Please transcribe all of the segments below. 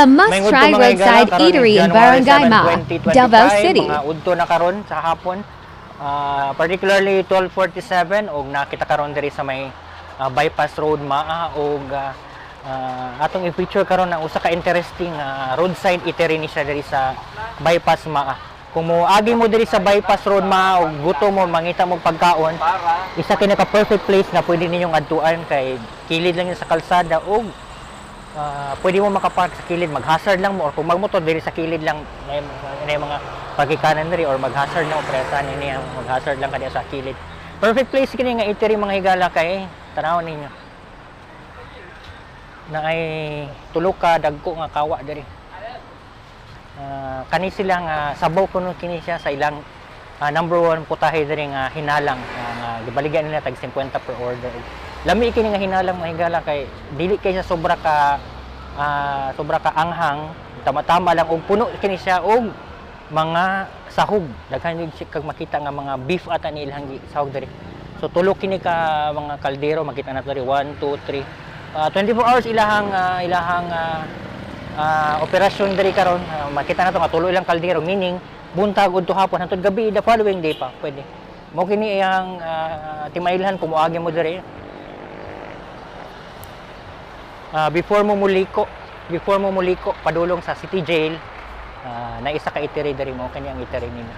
A must-try roadside karon eatery in Barangay 7, Ma, 2025, Davao City. Mga udto na karon sa hapon. Ah, particularly 1247 og nakita karon diri sa may ah, bypass road maa og ah, ah, atong i-feature karon ang usa ka interesting ah, roadside eatery ni siya diri sa bypass maa. Kung mo agi mo diri sa bypass road maa og gusto mo mangita mo pagkaon, isa kini ka perfect place na pwede ninyong adtuan kay kilid lang yun sa kalsada og Ah, pwede mo makapark sa kilid, mag-hazard lang mo or kung magmotor diri sa kilid lang na yung, mga pagkikanan diri or mag-hazard lang o presan niya mag-hazard lang kadiya sa kilid. Perfect place kini nga itiri mga higala kay tanaw ninyo. Na ay tulo ka dagko nga kawa diri. Ah, kani sila nga sabaw kuno kini siya sa ilang ah, number one putahe diri nga hinalang ah, nga gibaligan nila tag 50 per order. Lami kini nga hinalang mga higala kay dili kay siya sobra ka ah, sobra ka anghang, tama-tama lang og puno kini siya og mga sahog. Daghan siya kag makita nga mga beef ata ni ilang sahog diri. So tulo kini ka mga kaldero makita nato diri 1 2 3 Ah, 24 hours ilahang ah, ilahang ah, ah, operasyon diri karon Ah, makita nato nga tulo ilang kaldero meaning buntag udto hapon hangtod gabi the following day pa pwede. Mo kini iyang uh, timailhan kung moagi mo diri Ah, before mo muliko, before mo muliko padulong sa city jail, ah, na isa ka itiri diri mo kani ang itiri nila.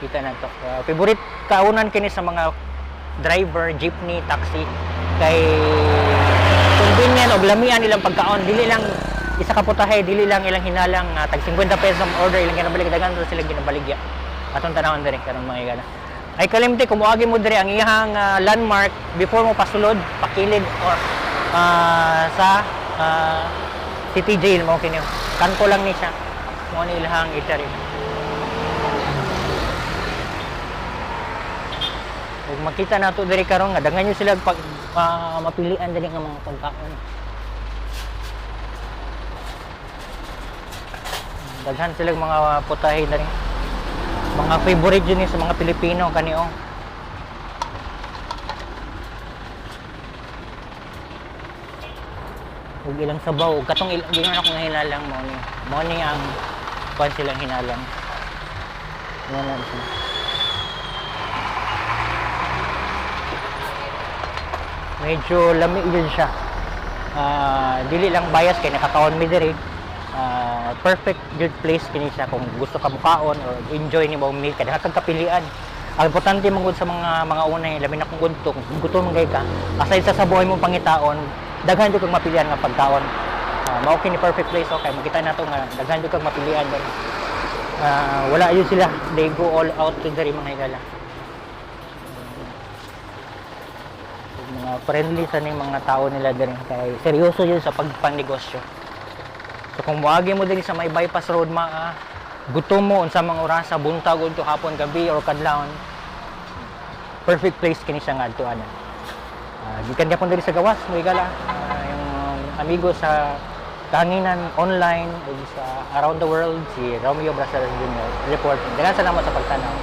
Kita na to. Ah, favorite kaunan kini sa mga driver, jeepney, taxi kay convenient og lamian ilang pagkaon dili lang isa ka putahe dili lang ilang hinalang ah, tag 50 pesos ang order ilang ginabalik dagan ra sila ginabaligya atong tanawon diri karon mga igala ay kalimti kumuagi mo diri ang iyang ah, landmark before mo pasulod pakilid or ah, sa ah, city jail mo kini kanto lang ni siya. Mo ni ilahang itari ug makita nato diri karon nga daghan nyo sila pag ah, mapilian diri nga mga pagkaon. Daghan sila mga putahe diri mga favorite yun sa mga Pilipino kaniyo ug ilang sabaw. Ug katong ilang gingon ako nga hinalang mo ni mo ni ang kuan silang hinalang. Yan lang sila medyo lami yun siya. Ah, dili lang bias kay nakakaon mi diri Ah, perfect good place kini siya kung gusto ka mukaon or enjoy ni mo meal kada kag kapilian. Ang importante mong sa mga mga unay labi na kung gusto kung gusto man gay ka aside sa sabuhay mong pangitaon daghan jud kag mapilian nga pagkaon uh, mao kini perfect place okay makita nato nga daghan jud kag mapilian. Diri Ah, wala yun sila. They go all out to diri mga higala. Mga friendly sa ning mga tao nila diri. Kay seryoso yun sa pagpangnegosyo so kung muagi mo diri sa may bypass road maa gutom mo unsa mga orasa buntag unto hapon gabi or kadlawon perfect place kini siya nga adtuan uh, gikan gyapon diri sa gawas mo igala Ah, yung amigo sa kahanginan online ug sa around the world si Romeo Brasales Jr. report dagan salamat sa pagtanaw